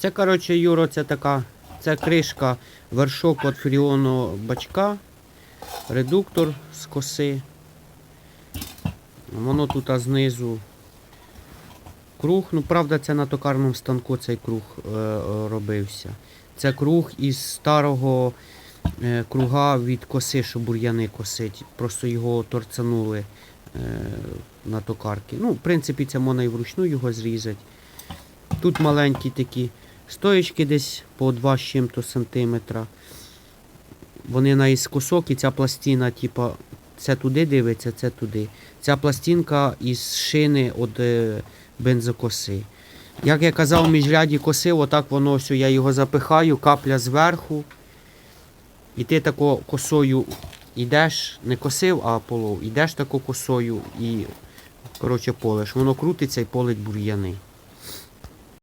Це, коротше, Юро, це така, це кришка, вершок від фріону бачка, редуктор з коси. Воно тут знизу круг. Ну, правда, це на токарному станку цей круг е, робився. Це круг із старого е, круга від коси, що бур'яни косить. Просто його торцанули е, на токарки. Ну, в принципі, це можна і вручну його зрізати. Тут маленькі такі стоечки десь по 2 з чим-то сантиметра. Вони наіскосок і ця пластина, типа, це туди дивиться, це туди. Ця пластинка із шини від е, бензокоси. Як я казав, в міжряді коси, отак воно ось я його запихаю, капля зверху. І ти тако косою йдеш, не косив, а полов. Йдеш тако косою і коротше, полиш. Воно крутиться і полить бур'яни.